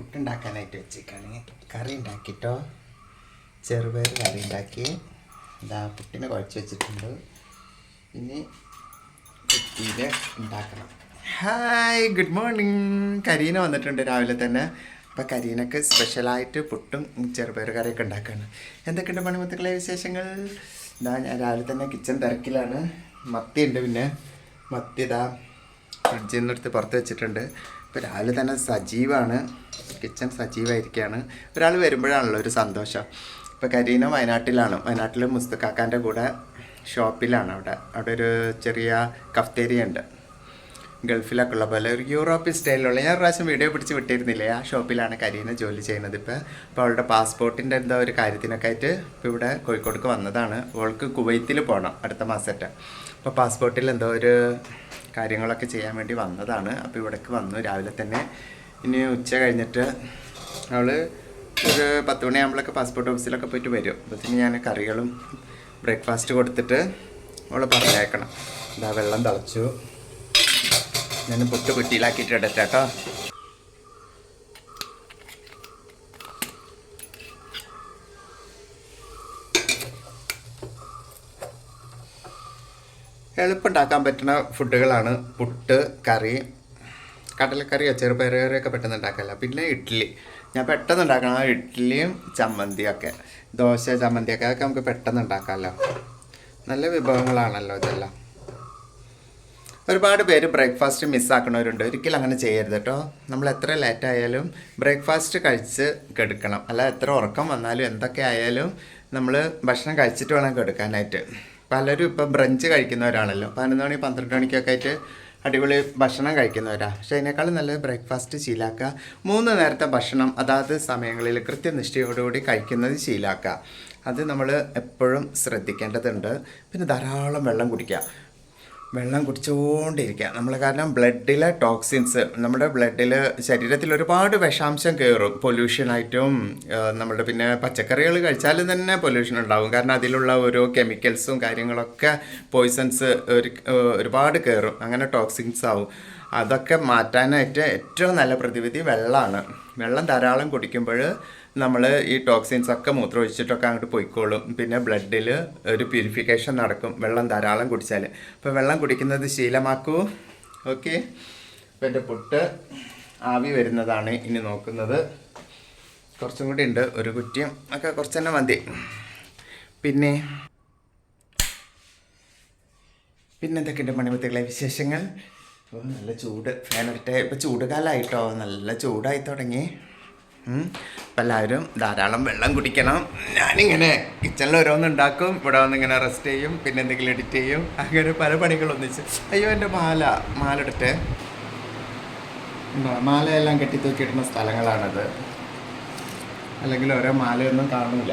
പുട്ടുണ്ടാക്കാനായിട്ട് വെച്ചേക്കാണ്. കറി ഉണ്ടാക്കിട്ടോ? ചെറുപയർ കറി ഉണ്ടാക്കി. എന്താ പുട്ടിനെ കുഴച്ച് വെച്ചിട്ടുണ്ട്. ഇനി കുട്ടിയിൽ ഉണ്ടാക്കണം. ഹായ് ഗുഡ് മോർണിംഗ് കരീന വന്നിട്ടുണ്ട് രാവിലെ തന്നെ. അപ്പോൾ കരീനക്ക് സ്പെഷ്യലായിട്ട് പുട്ടും ചെറുപയർ കറിയൊക്കെ ഉണ്ടാക്കുകയാണ് എന്തൊക്കെയുണ്ട് പണിമുത്തുക്കളെ വിശേഷങ്ങൾ? ഇതാ ഞാൻ രാവിലെ തന്നെ കിച്ചൺ തിരക്കിലാണ്. മത്തി ഉണ്ട് പിന്നെ. മത്തി ഇതാ ഫ്രിഡ്ജിൽ നിന്നെടുത്ത് പുറത്ത് വെച്ചിട്ടുണ്ട്. ഇപ്പോൾ രാവിലെ തന്നെ സജീവാണ്. കിച്ചൺ സജീവായിരിക്കുകയാണ് ഒരാൾ വരുമ്പോഴാണല്ലോ ഒരു സന്തോഷം. ഇപ്പോൾ കരീന വയനാട്ടിലാണ്. വയനാട്ടിൽ മുസ്തുക്കാക്കാന്റെ കൂടെ ഷോപ്പിലാണ് അവിടെ. അവിടെ ഒരു ചെറിയ കഫ്തേരിയ ഉണ്ട്. ഗൾഫിലൊക്കെ ഉള്ള പോലെ ഒരു യൂറോപ്യൻ സ്റ്റൈലിലുള്ള ഞാൻ പ്രാവശ്യം വീഡിയോ പിടിച്ച് വിട്ടിരുന്നില്ലേ? ആ ഷോപ്പിലാണ് കരീന ജോലി ചെയ്യുന്നത് ഇപ്പോൾ അപ്പോൾ അവളുടെ പാസ്പോർട്ടിന്റെ എന്തോ ഒരു കാര്യത്തിനൊക്കെ ആയിട്ട് ഇപ്പോൾ ഇവിടെ കോഴിക്കോടേക്ക് വന്നതാണ്. അവൾക്ക് കുവൈത്തിൽ പോകണം അടുത്ത മാസത്തെ. അപ്പോൾ പാസ്പോർട്ടിൽ എന്തോ ഒരു കാര്യങ്ങളൊക്കെ ചെയ്യാൻ വേണ്ടി വന്നതാണ്. അപ്പോൾ ഇവിടേക്ക് വന്നു. രാവിലെ തന്നെ ഇനി ഉച്ച കഴിഞ്ഞിട്ട് അവൾ ഒരു പത്ത് മണിയാകുമ്പോഴൊക്കെ പാസ്പോർട്ട് ഓഫീസിലൊക്കെ പോയിട്ട് വരും. അപ്പോഴത്തേന് ഞാൻ കറികളും ബ്രേക്ക്ഫാസ്റ്റ് കൊടുത്തിട്ട് അവൾ പറഞ്ഞേക്കണം എന്താ വെള്ളം തിളച്ചു. ഞാൻ പൊട്ട് കുറ്റിയിലാക്കിയിട്ട് ഇടട്ടെ കേട്ടോ എളുപ്പമുണ്ടാക്കാൻ പറ്റുന്ന ഫുഡുകളാണ് പുട്ട് കറി കടലക്കറിയോ ചെറുപയറുകറിയൊക്കെ പെട്ടെന്ന് ഉണ്ടാക്കാമല്ലോ പിന്നെ ഇഡ്ഡലി. ഞാൻ പെട്ടെന്ന് ഉണ്ടാക്കണം ഇഡ്ഡലിയും ചമ്മന്തിയൊക്കെ ദോശ ചമ്മന്തിയൊക്കെ അതൊക്കെ നമുക്ക് പെട്ടെന്ന് ഉണ്ടാക്കാമല്ലോ നല്ല വിഭവങ്ങളാണല്ലോ ഇതെല്ലാം. ഒരുപാട് പേര് ബ്രേക്ക്ഫാസ്റ്റ് മിസ്സാക്കണവരുണ്ട്. ഒരിക്കലും അങ്ങനെ ചെയ്യരുത് കേട്ടോ നമ്മൾ എത്ര ലേറ്റ് ആയാലും ബ്രേക്ക്ഫാസ്റ്റ് കഴിച്ച് കെടുക്കണം. അല്ല എത്ര ഉറക്കം വന്നാലും എന്തൊക്കെ ആയാലും നമ്മൾ ഭക്ഷണം കഴിച്ചിട്ട് വേണം കെടുക്കാനായിട്ട്. പലരും ഇപ്പം ബ്രഞ്ച് കഴിക്കുന്നവരാണല്ലോ. പതിനൊന്ന് മണി പന്ത്രണ്ട് മണിക്കൊക്കെ ആയിട്ട് അടിപൊളി ഭക്ഷണം കഴിക്കുന്നവരാ. പക്ഷെ അതിനേക്കാളും നല്ലത് ബ്രേക്ക്ഫാസ്റ്റ് ശീലാക്കുക. മൂന്ന് നേരത്തെ ഭക്ഷണം അതാത് സമയങ്ങളിൽ കൃത്യനിഷ്ഠയോടുകൂടി കഴിക്കുന്നത് ശീലാക്കുക. അത് നമ്മൾ എപ്പോഴും ശ്രദ്ധിക്കേണ്ടതുണ്ട്. പിന്നെ ധാരാളം വെള്ളം കുടിക്കുക. വെള്ളം കുടിച്ചുകൊണ്ടിരിക്കുക നമ്മൾ കാരണം ബ്ലഡിലെ ടോക്സിൻസ് നമ്മുടെ ബ്ലഡിൽ ശരീരത്തിൽ ഒരുപാട് വിഷാംശം കയറും. പൊല്യൂഷനായിട്ടും നമ്മുടെ പിന്നെ പച്ചക്കറികൾ കഴിച്ചാലും തന്നെ പൊല്യൂഷൻ ഉണ്ടാവും. കാരണം അതിലുള്ള ഓരോ കെമിക്കൽസും കാര്യങ്ങളൊക്കെ പോയിസൺസ് ഒരു ഒരുപാട് കയറും. അങ്ങനെ ടോക്സിൻസ് ആവും. അതൊക്കെ മാറ്റാനായിട്ട് ഏറ്റവും നല്ല പ്രതിവിധി വെള്ളമാണ്. വെള്ളം ധാരാളം കുടിക്കുമ്പോൾ നമ്മൾ ഈ ടോക്സിൻസ് ഒക്കെ മൂത്രം ഒഴിച്ചിട്ടൊക്കെ അങ്ങോട്ട് പോയിക്കോളും. പിന്നെ ബ്ലഡിൽ ഒരു പ്യൂരിഫിക്കേഷൻ നടക്കും. വെള്ളം ധാരാളം കുടിച്ചാൽ അപ്പോൾ വെള്ളം കുടിക്കുന്നത് ശീലമാക്കൂ. ഓക്കെ അപ്പോൾ എന്റെ പുട്ട് ആവി വരുന്നതാണ് ഇനി നോക്കുന്നത്. കുറച്ചും കൂടി ഉണ്ട്. ഒരു കുറ്റിയും ഒക്കെ കുറച്ച് തന്നെ മതി. പിന്നെ പിന്നെ എന്തൊക്കെയുണ്ട് മണിമുത്തുകളെ വിശേഷങ്ങൾ? അപ്പോൾ നല്ല ചൂട്. ഫാനിട്ടെ ഇപ്പോൾ ചൂടുകാലമായിട്ടോ നല്ല ചൂടായി തുടങ്ങി. അപ്പം എല്ലാവരും ധാരാളം വെള്ളം കുടിക്കണം. ഞാനിങ്ങനെ കിച്ചണിൽ ഓരോന്ന് ഉണ്ടാക്കും ഇവിടെ വന്ന് ഇങ്ങനെ റെസ്റ്റ് ചെയ്യും. പിന്നെ എന്തെങ്കിലും എഡിറ്റ് ചെയ്യും. അങ്ങനെ പല പണികൾ ഒന്നിച്ച്. അയ്യോ എന്റെ മാല. മാല ഇടട്ടെ മാല മാലയെല്ലാം കെട്ടി തൂക്കിയിടുന്ന സ്ഥലങ്ങളാണത്. അല്ലെങ്കിൽ ഓരോ മാലയൊന്നും കാണില്ല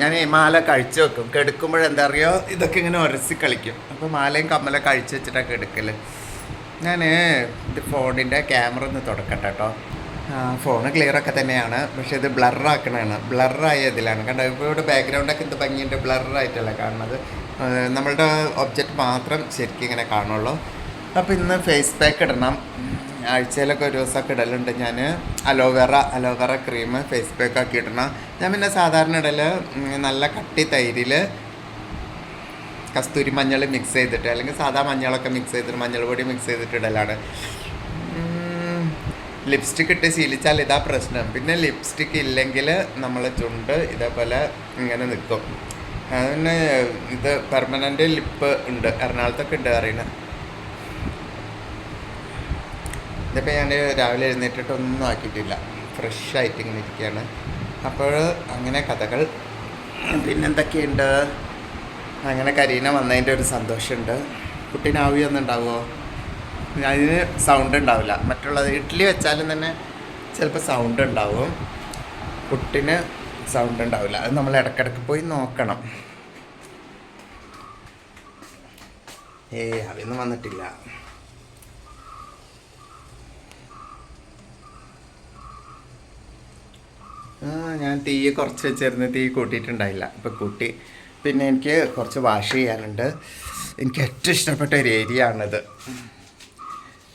ഞാൻ ഈ മാല കഴിച്ചു വെക്കും. കെടുക്കുമ്പോഴെന്താ അറിയോ? ഇതൊക്കെ ഇങ്ങനെ ഉരസി കളിക്കും. അപ്പോൾ മാലയും കമ്മലൊക്കെ കഴിച്ചു വെച്ചിട്ടൊക്കെ എടുക്കൽ ഞാൻ ഇത് ഫോണിന്റെ ക്യാമറ ഒന്ന് തുടക്കട്ടെ കേട്ടോ ഫോണ് ക്ലിയർ ഒക്കെ തന്നെയാണ്. പക്ഷേ ഇത് ബ്ലറാക്കണതാണ് ബ്ലറായ ഇതിലാണ്. കണ്ടോ ഇപ്പോൾ ഇവിടെ ബാക്ക്ഗ്രൗണ്ടൊക്കെ ഇത് ഭംഗിയുണ്ട്. ബ്ലറായിട്ടല്ല കാണുന്നത്. നമ്മളുടെ ഒബ്ജക്റ്റ് മാത്രം ശരിക്കും ഇങ്ങനെ കാണുള്ളൂ. അപ്പോൾ ഇന്ന് ഫേസ് പാക്ക് ഇടണം. ആഴ്ചയിലൊക്കെ ഒരു ദിവസമൊക്കെ ഇടലുണ്ട് ഞാൻ aloe vera aloe vera cream face pack ആക്കി ഇടണം ഞാൻ പിന്നെ സാധാരണ ഇടൽ നല്ല കട്ടി തൈരിൽ കസ്തൂരി മഞ്ഞൾ മിക്സ് ചെയ്തിട്ട് അല്ലെങ്കിൽ സാധാ മഞ്ഞളൊക്കെ മിക്സ് ചെയ്തിട്ട് മഞ്ഞൾ പൊടി മിക്സ് ചെയ്തിട്ട് ഇടലാണ്. ലിപ്സ്റ്റിക് ഇട്ട് ശീലിച്ചാൽ ഇതാ പ്രശ്നം. പിന്നെ ലിപ്സ്റ്റിക് ഇല്ലെങ്കിൽ നമ്മൾ ചുണ്ട് ഇതേപോലെ ഇങ്ങനെ നിൽക്കും. അതിന് ഇത് പെർമനന്റ് ലിപ്പ് ഉണ്ട്. എറണാകുളത്തൊക്കെ ഉണ്ട് അറിയണത് ഇതിപ്പോൾ ഞാൻ രാവിലെ എഴുന്നേറ്റിട്ടൊന്നും ആക്കിയിട്ടില്ല. ഫ്രഷ് ആയിട്ട് ഇങ്ങനെ ഇരിക്കുകയാണ്. അപ്പോൾ അങ്ങനെ കഥകൾ. പിന്നെന്തൊക്കെയുണ്ട്? അങ്ങനെ കരീന വന്നതിന്റെ ഒരു സന്തോഷമുണ്ട്. കുട്ടീനെ ആവി ഒന്നുണ്ടാവുമോ അതിന് സൗണ്ട് ഉണ്ടാവില്ല. മറ്റുള്ളത് ഇഡ്ഡലി വെച്ചാലും തന്നെ ചിലപ്പോൾ സൗണ്ട് ഉണ്ടാവും. കുട്ടിന് സൗണ്ട് ഉണ്ടാവില്ല. അത് നമ്മൾ ഇടയ്ക്കിടയ്ക്ക് പോയി നോക്കണം. ഏ അവയൊന്നും വന്നിട്ടില്ല. ഞാൻ തീ കുറച്ച് വെച്ചിരുന്ന്. തീ കൂട്ടിയിട്ടുണ്ടായില്ല. ഇപ്പം കൂട്ടി പിന്നെ എനിക്ക് കുറച്ച് വാഷ് ചെയ്യാനുണ്ട്. എനിക്ക് ഏറ്റവും ഇഷ്ടപ്പെട്ട ഒരു ഏരിയ ആണിത്.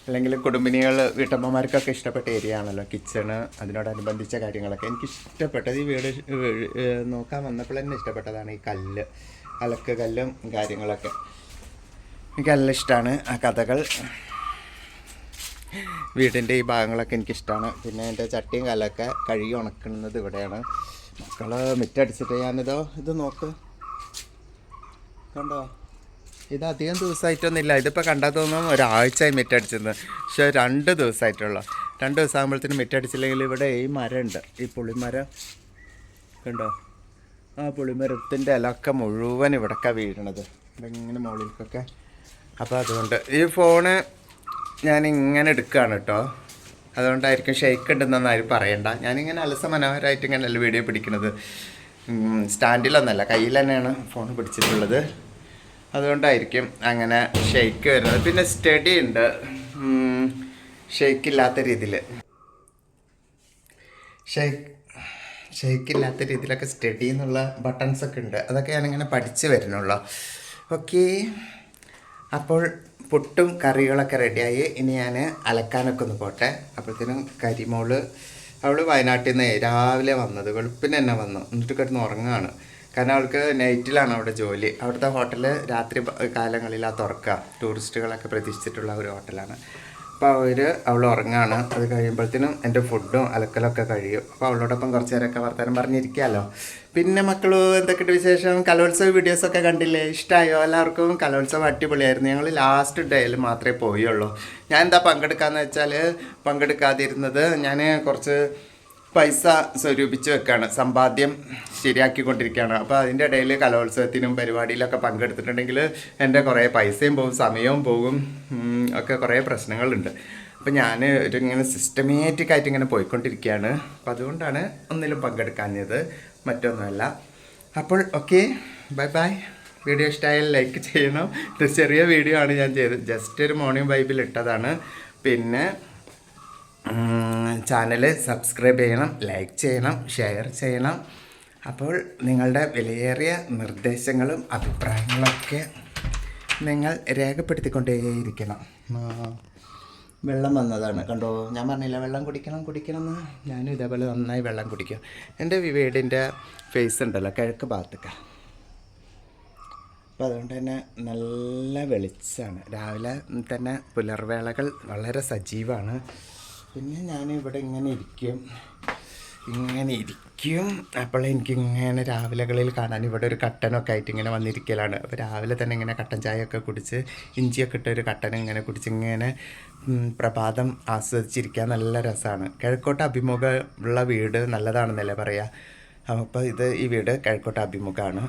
അല്ലെങ്കിൽ കുടുംബിനികൾ വീട്ടമ്മമാർക്കൊക്കെ ഇഷ്ടപ്പെട്ട ഏരിയ ആണല്ലോ കിച്ചണ് അതിനോടനുബന്ധിച്ച കാര്യങ്ങളൊക്കെ. എനിക്ക് ഇഷ്ടപ്പെട്ടത് ഈ വീട് നോക്കാൻ വന്നപ്പോൾ തന്നെ ഇഷ്ടപ്പെട്ടതാണ് ഈ കല്ല് അലക്ക് കല്ലും കാര്യങ്ങളൊക്കെ. എനിക്ക് നല്ല ഇഷ്ടമാണ് ആ കഥകൾ. വീടിന്റെ ഈ ഭാഗങ്ങളൊക്കെ എനിക്കിഷ്ടമാണ് പിന്നെ എന്റെ ചട്ടിയും കല്ലൊക്കെ കഴുകി ഉണക്കുന്നത് ഇവിടെയാണ്. മക്കൾ മിറ്റടിച്ചിട്ട് ഞാനിതോ ഇത് നോക്ക്. കണ്ടോ? ഇത് അധികം ദിവസമായിട്ടൊന്നുമില്ല ഇതിപ്പോൾ കണ്ടാൽ തോന്നും ഒരാഴ്ചയായി മിറ്റടിച്ചെന്ന് പക്ഷേ രണ്ട് ദിവസമായിട്ടുള്ള രണ്ട് ദിവസം ആകുമ്പോഴത്തേനും മിറ്റടിച്ചില്ലെങ്കിൽ ഇവിടെ ഈ മരമുണ്ട്. ഈ പുളിമരം കണ്ടോ? ആ പുളിമരത്തിന്റെ ഇലയൊക്കെ മുഴുവൻ ഇവിടൊക്കെ വീഴണത്. ഇങ്ങനെ മുകളിലേക്കൊക്കെ? അപ്പോൾ അതുകൊണ്ട് ഈ ഫോണ് ഞാൻ ഇങ്ങനെ എടുക്കുകയാണ് കേട്ടോ. അതുകൊണ്ടായിരിക്കും ഷെയ്ക്ക് ഉണ്ടെന്നൊന്നും ആരും പറയണ്ട. ഞാനിങ്ങനെ അലസ മനോഹരമായിട്ട് ഇങ്ങനെ നല്ല വീഡിയോ പിടിക്കുന്നത്. സ്റ്റാൻഡിലൊന്നല്ല കയ്യിൽ തന്നെയാണ് ഫോൺ പിടിച്ചിട്ടുള്ളത്. അതുകൊണ്ടായിരിക്കും അങ്ങനെ ഷെയ്ക്ക് വരുന്നത്. പിന്നെ സ്റ്റഡി ഉണ്ട്. ഷെയ്ക്ക് ഇല്ലാത്ത രീതിയിൽ ഷെയ്ക്ക് ഷെയ്ക്ക് ഇല്ലാത്ത രീതിയിലൊക്കെ സ്റ്റഡി എന്നുള്ള ബട്ടൺസ് ഒക്കെ ഉണ്ട്. അതൊക്കെ ഞാനിങ്ങനെ പഠിച്ച് വരുന്നുള്ളൂ. ഓക്കെ അപ്പോൾ പുട്ടും കറികളൊക്കെ റെഡിയായി ഇനി ഞാൻ അലക്കാനൊക്കെ ഒന്ന് പോട്ടെ. അപ്പോഴത്തേനും കരിമോൾ അവൾ വയനാട്ടിൽ നിന്ന് രാവിലെ വന്നത്. വെളുപ്പിന് തന്നെ വന്നു. എന്നിട്ട് കിടന്ന് ഉറങ്ങുകയാണ് കാരണം അവൾക്ക് നൈറ്റിലാണ് അവിടെ ജോലി. അവിടുത്തെ ഹോട്ടൽ രാത്രി ആ തുറക്കുക. ടൂറിസ്റ്റുകളൊക്കെ പ്രതീക്ഷിച്ചിട്ടുള്ള ഒരു ഹോട്ടലാണ് അപ്പോൾ അവർ അവൾ ഉറങ്ങാണ്. അത് കഴിയുമ്പോഴത്തേനും എന്റെ ഫുഡും അലക്കലൊക്കെ കഴിയും. അപ്പോൾ അവളോടൊപ്പം കുറച്ച് നേരമൊക്കെ വർത്തമാനം പറഞ്ഞിരിക്കാമല്ലോ പിന്നെ മക്കൾ എന്തൊക്കെയുണ്ട് വിശേഷം? കലോത്സവ വീഡിയോസൊക്കെ കണ്ടില്ലേ? ഇഷ്ടമായോ എല്ലാവർക്കും കലോത്സവം അടിപൊളിയായിരുന്നു. ഞങ്ങൾ ലാസ്റ്റ് ഡേയിൽ മാത്രമേ പോയുള്ളൂ. ഞാൻ എന്താ പങ്കെടുക്കാന്ന് വെച്ചാൽ പങ്കെടുക്കാതിരുന്നത് ഞാൻ കുറച്ച് പൈസ സ്വരൂപിച്ച് വെക്കുകയാണ് സമ്പാദ്യം ശരിയാക്കിക്കൊണ്ടിരിക്കുകയാണ്. അപ്പോൾ അതിന്റെ ഇടയിൽ കലോത്സവത്തിനും പരിപാടിയിലൊക്കെ പങ്കെടുത്തിട്ടുണ്ടെങ്കിൽ എന്റെ കുറേ പൈസയും പോകും സമയവും പോകും ഒക്കെ കുറേ പ്രശ്നങ്ങളുണ്ട്. അപ്പോൾ ഞാൻ ഒരു ഇങ്ങനെ സിസ്റ്റമാറ്റിക് ആയിട്ട് ഇങ്ങനെ പോയിക്കൊണ്ടിരിക്കുകയാണ്. അപ്പോൾ അതുകൊണ്ടാണ് ഒന്നിലും പങ്കെടുക്കാഞ്ഞത് മറ്റൊന്നുമല്ല. അപ്പോൾ ഓക്കെ ബൈ ബൈ. വീഡിയോ ഇഷ്ടമായാൽ ലൈക്ക് ചെയ്യണം. ഇത് ചെറിയ വീഡിയോ ആണ് ഞാൻ ചെയ്തത്. ജസ്റ്റ് ഒരു മോർണിംഗ് വൈബിൽ ഇട്ടതാണ്. പിന്നെ ചാനൽ സബ്സ്ക്രൈബ് ചെയ്യണം ലൈക്ക് ചെയ്യണം ഷെയർ ചെയ്യണം. അപ്പോൾ നിങ്ങളുടെ വിലയേറിയ നിർദ്ദേശങ്ങളും അഭിപ്രായങ്ങളൊക്കെ നിങ്ങൾ രേഖപ്പെടുത്തിക്കൊണ്ടേയിരിക്കണം. വെള്ളം വന്നതാണ്. കണ്ടോ? ഞാൻ പറഞ്ഞില്ല വെള്ളം കുടിക്കണം കുടിക്കണം എന്ന്? ഞാനും ഇതേപോലെ നന്നായി വെള്ളം കുടിക്കും. എന്റെ വീടിന്റെ ഫേസ് ഉണ്ടല്ലോ കിഴക്ക് ഭാഗത്തൊക്കെ. അപ്പോൾ അതുകൊണ്ട് തന്നെ നല്ല വെളിച്ചമാണ്. രാവിലെ തന്നെ പുലർവേളകൾ വളരെ സജീവമാണ്. പിന്നെ ഞാൻ ഇവിടെ ഇങ്ങനെ ഇരിക്കും. ഇങ്ങനെ ഇരിക്കും. അപ്പോൾ എനിക്ക് ഇങ്ങനെ രാവിലെകളിൽ കാണാൻ ഇവിടെ ഒരു കട്ടനൊക്കെ ആയിട്ട് ഇങ്ങനെ വന്നിരിക്കലാണ്. അപ്പോൾ രാവിലെ തന്നെ ഇങ്ങനെ കട്ടൻ ചായയൊക്കെ കുടിച്ച് ഇഞ്ചിയൊക്കെ ഇട്ട ഒരു കട്ടൻ ഇങ്ങനെ കുടിച്ച് ഇങ്ങനെ പ്രഭാതം ആസ്വദിച്ചിരിക്കാൻ നല്ല രസമാണ്. കിഴക്കോട്ട് അഭിമുഖമുള്ള വീട് നല്ലതാണെന്നല്ലേ പറയുക അപ്പോൾ ഇത് ഈ വീട് കിഴക്കോട്ട് അഭിമുഖമാണ്.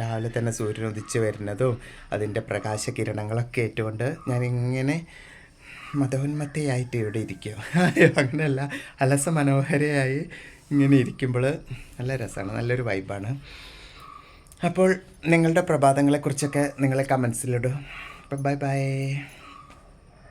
രാവിലെ തന്നെ സൂര്യൻ ഉദിച്ച് വരുന്നതും അതിന്റെ പ്രകാശ കിരണങ്ങളൊക്കെ ഏറ്റുകൊണ്ട് ഞാനിങ്ങനെ മതോന്മത്തയായിട്ട് ഇവിടെ ഇരിക്കും അങ്ങനെയല്ല. അലസ മനോഹരയായി ഇങ്ങനെ ഇരിക്കുമ്പോൾ നല്ല രസമാണ്. നല്ലൊരു വൈബാണ് അപ്പോൾ നിങ്ങളുടെ പ്രഭാതങ്ങളെക്കുറിച്ചൊക്കെ നിങ്ങളെ കമൻസിലിടും അപ്പം ബൈ ബൈ